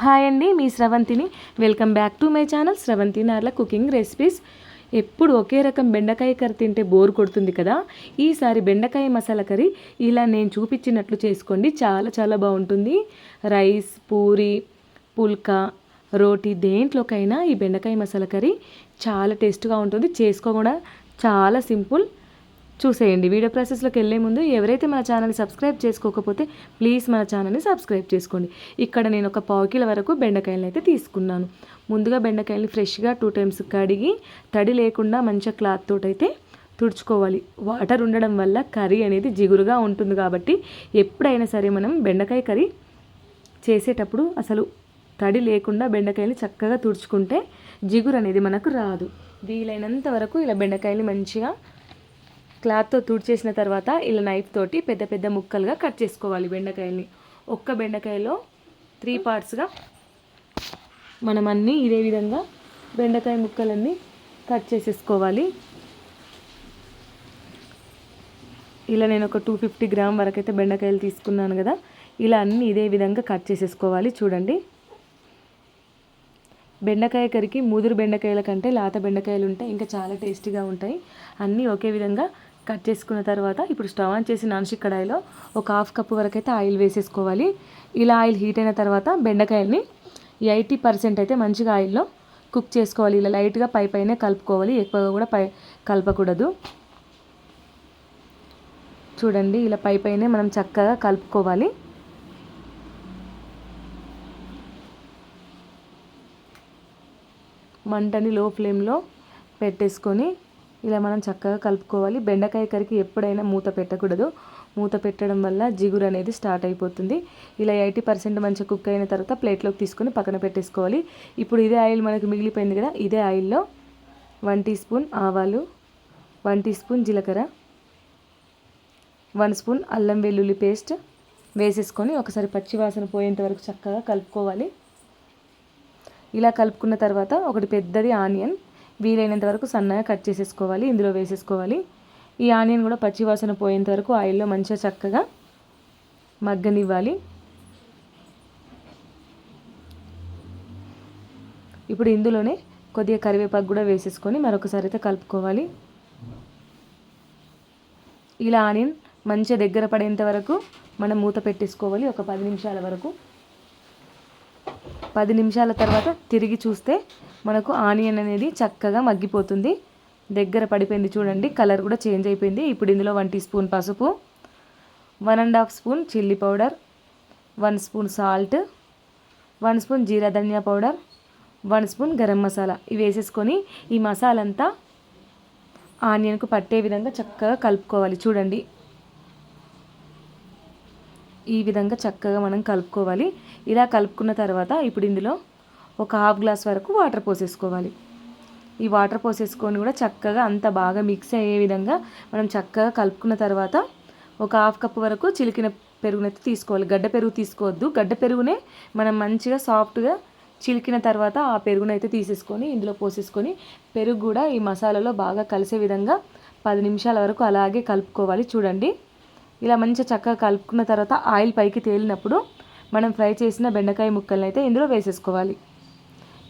Hi అండి మీ స్రవంతిని. Welcome back to my channel Sravanthi Narla cooking recipes. ఎప్పుడు ఒకే రకం బెండకాయ కర్రీ తింటే బోర్ కొడుతుంది కదా? ఈసారి బెండకాయ మసాలా కర్రీ ఇలా నేను చూపించినట్లు చేసుకోండి చాలా చాలా బాగుంటుంది. రైస్ పూరి పుల్కా రోటీ దేంట్లోకైనా ఈ బెండకాయ మసాలా కర్రీ చాలా టేస్ట్గా ఉంటుంది. చేసుకో కూడా చాలా సింపుల్. చూసేయండి. వీడియో ప్రాసెస్లోకి వెళ్ళే ముందు ఎవరైతే మన ఛానల్ని సబ్స్క్రైబ్ చేసుకోకపోతే ప్లీజ్ మన ఛానల్ని సబ్స్క్రైబ్ చేసుకోండి. ఇక్కడ నేను ఒక పావుకిల వరకు బెండకాయలను అయితే తీసుకున్నాను. ముందుగా బెండకాయలు ఫ్రెష్గా టూ టైమ్స్ కడిగి తడి లేకుండా మంచిగా క్లాత్ తోటైతే అయితే తుడుచుకోవాలి. వాటర్ ఉండడం వల్ల కర్రీ అనేది జిగురుగా ఉంటుంది కాబట్టి ఎప్పుడైనా సరే మనం బెండకాయ కర్రీ చేసేటప్పుడు అసలు తడి లేకుండా బెండకాయలు చక్కగా తుడుచుకుంటే జిగురు అనేది మనకు రాదు. వీలైనంత వరకు ఇలా బెండకాయలు మంచిగా క్లాత్తో తుడిచేసిన తర్వాత ఇలా నైఫ్ తోటి పెద్ద పెద్ద ముక్కలుగా కట్ చేసుకోవాలి బెండకాయల్ని. ఒక్క బెండకాయలో త్రీ పార్ట్స్గా మనం అన్నీ ఇదే విధంగా బెండకాయ ముక్కలన్నీ కట్ చేసేసుకోవాలి. ఇలా నేను ఒక టూ ఫిఫ్టీ గ్రామ్ వరకు అయితే బెండకాయలు తీసుకున్నాను కదా ఇలా అన్నీ ఇదే విధంగా కట్ చేసేసుకోవాలి చూడండి. బెండకాయ కరికి ముదురు బెండకాయల కంటే లాత బెండకాయలు ఉంటాయి ఇంకా చాలా టేస్టీగా ఉంటాయి. అన్నీ ఒకే విధంగా కట్ చేసుకున్న తర్వాత ఇప్పుడు స్టవ్ ఆన్ చేసి నాన్స్టిక్ కడాయిలో ఒక హాఫ్ కప్ వరకు అయితే ఆయిల్ వేసేసుకోవాలి. ఇలా ఆయిల్ హీట్ అయిన తర్వాత బెండకాయల్ని ఎయిటీ పర్సెంట్ అయితే మంచిగా ఆయిల్లో కుక్ చేసుకోవాలి. ఇలా లైట్గా పై పైనే కలుపుకోవాలి. ఎక్కువగా కూడా పై కలపకూడదు. చూడండి ఇలా పై పైనే మనం చక్కగా కలుపుకోవాలి. మంటని లో ఫ్లేమ్లో పెట్టేసుకొని ఇలా మనం చక్కగా కలుపుకోవాలి. బెండకాయ కరికి ఎప్పుడైనా మూత పెట్టకూడదు. మూత పెట్టడం వల్ల జిగురు అనేది స్టార్ట్ అయిపోతుంది. ఇలా ఎయిటీ పర్సెంట్ మంచిగా కుక్ అయిన తర్వాత ప్లేట్లోకి తీసుకొని పక్కన పెట్టేసుకోవాలి. ఇప్పుడు ఇదే ఆయిల్ మనకు మిగిలిపోయింది కదా ఇదే ఆయిల్లో వన్ టీ స్పూన్ ఆవాలు వన్ టీ స్పూన్ జీలకర్ర వన్ స్పూన్ అల్లం వెల్లుల్లి పేస్ట్ వేసేసుకొని ఒకసారి పచ్చివాసన పోయేంత వరకు చక్కగా కలుపుకోవాలి. ఇలా కలుపుకున్న తర్వాత ఒకటి పెద్దది ఆనియన్ వీలైనంత వరకు సన్నగా కట్ చేసేసుకోవాలి ఇందులో వేసేసుకోవాలి. ఈ ఆనియన్ కూడా పచ్చివాసన పోయేంత వరకు ఆయిల్లో మంచిగా చక్కగా మగ్గనివ్వాలి. ఇప్పుడు ఇందులోనే కొద్దిగా కరివేపాకు కూడా వేసేసుకొని మరొకసారి అయితే కలుపుకోవాలి. ఇలా ఆనియన్ మంచిగా దగ్గర పడేంత వరకు మనం మూత పెట్టేసుకోవాలి ఒక పది నిమిషాల వరకు. పది నిమిషాల తర్వాత తిరిగి చూస్తే మనకు ఆనియన్ అనేది చక్కగా మగ్గిపోతుంది. దగ్గర పడిపోయింది చూడండి. కలర్ కూడా చేంజ్ అయిపోయింది. ఇప్పుడు ఇందులో వన్ టీ స్పూన్ పసుపు one and half spoon chilli powder one spoon salt one spoon jeera dhaniya powder one spoon garam masala ఇవి వేసేసుకొని ఈ మసాలా అంతా ఆనియన్కు పట్టే విధంగా చక్కగా కలుపుకోవాలి చూడండి. ఈ విధంగా చక్కగా మనం కలుపుకోవాలి. ఇలా కలుపుకున్న తర్వాత ఇప్పుడు ఇందులో ఒక హాఫ్ గ్లాస్ వరకు వాటర్ పోసేసుకోవాలి. ఈ వాటర్ పోసేసుకొని కూడా చక్కగా అంత బాగా మిక్స్ అయ్యే విధంగా మనం చక్కగా కలుపుకున్న తర్వాత ఒక హాఫ్ కప్ వరకు చిలికిన పెరుగునైతే తీసుకోవాలి. గడ్డ పెరుగు తీసుకోవద్దు. గడ్డ పెరుగునే మనం మంచిగా సాఫ్ట్గా చిలికిన తర్వాత ఆ పెరుగునైతే తీసేసుకొని ఇందులో పోసేసుకొని పెరుగు కూడా ఈ మసాలాలో బాగా కలిసే విధంగా పది నిమిషాల వరకు అలాగే కలుపుకోవాలి. చూడండి. ఇలా మంచిగా చక్కగా కలుపుకున్న తర్వాత ఆయిల్ పైకి తేలినప్పుడు మనం ఫ్రై చేసిన బెండకాయ ముక్కల్ని అయితే ఇందులో వేసేసుకోవాలి.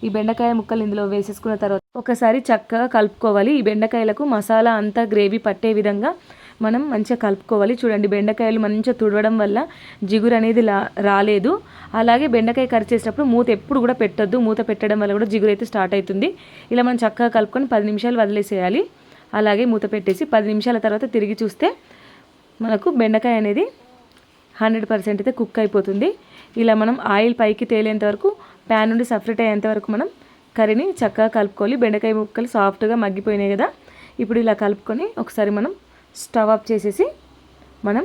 ఈ బెండకాయ ముక్కలు ఇందులో వేసేసుకున్న తర్వాత ఒకసారి చక్కగా కలుపుకోవాలి. ఈ బెండకాయలకు మసాలా అంతా గ్రేవీ పట్టే విధంగా మనం మంచిగా కలుపుకోవాలి. చూడండి బెండకాయలు మంచిగా తుడవడం వల్ల జిగురు అనేది రాలేదు. అలాగే బెండకాయ కర్రీ చేసేటప్పుడు మూత ఎప్పుడు కూడా పెట్టొద్దు. మూత పెట్టడం వల్ల కూడా జిగురు అయితే స్టార్ట్ అవుతుంది. ఇలా మనం చక్కగా కలుపుకొని పది నిమిషాలు వదిలేసేయాలి. అలాగే మూత పెట్టేసి పది నిమిషాల తర్వాత తిరిగి చూస్తే మనకు బెండకాయ అనేది హండ్రెడ్ పర్సెంట్ అయితే కుక్ అయిపోతుంది. ఇలా మనం ఆయిల్ పైకి తేలేంత వరకు ప్యాన్ నుండి సపరేట్ అయ్యేంత వరకు మనం కర్రీని చక్కగా కలుపుకోవాలి. బెండకాయ ముక్కలు సాఫ్ట్గా మగ్గిపోయినాయి కదా. ఇప్పుడు ఇలా కలుపుకొని ఒకసారి మనం స్టవ్ ఆఫ్ చేసేసి మనం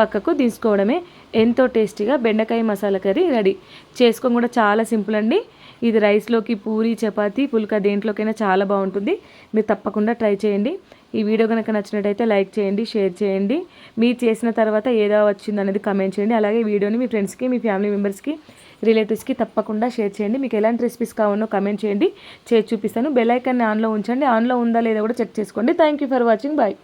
పక్కకు తీసుకోవడమే ఎంతో టేస్టీగా బెండకాయ మసాలా కర్రీ రెడీ. చేసుకోవడం కూడా చాలా సింపుల్ అండి. ఇది రైస్లోకి పూరి చపాతి పుల్కా దేంట్లోకైనా చాలా బాగుంటుంది. మీరు తప్పకుండా ట్రై చేయండి. ఈ వీడియో కనుక నచ్చినట్టయితే లైక్ చేయండి షేర్ చేయండి. మీరు చేసిన తర్వాత ఏదో వచ్చింది అనేది కమెంట్ చేయండి. అలాగే వీడియోని మీ ఫ్రెండ్స్కి మీ ఫ్యామిలీ మెంబర్స్కి రిలేటివ్స్కి తప్పకుండా షేర్ చేయండి. మీకు ఎలాంటి రెసిపీస్ కావాలో కమెంట్ చేయండి. చేసి చూపిస్తాను. బెల్ ఐకాన్ని ఆన్లో ఉంచండి. ఆన్లో ఉందా లేదా కూడా చెక్ చేసుకోండి. Thank for watching. బాయ్.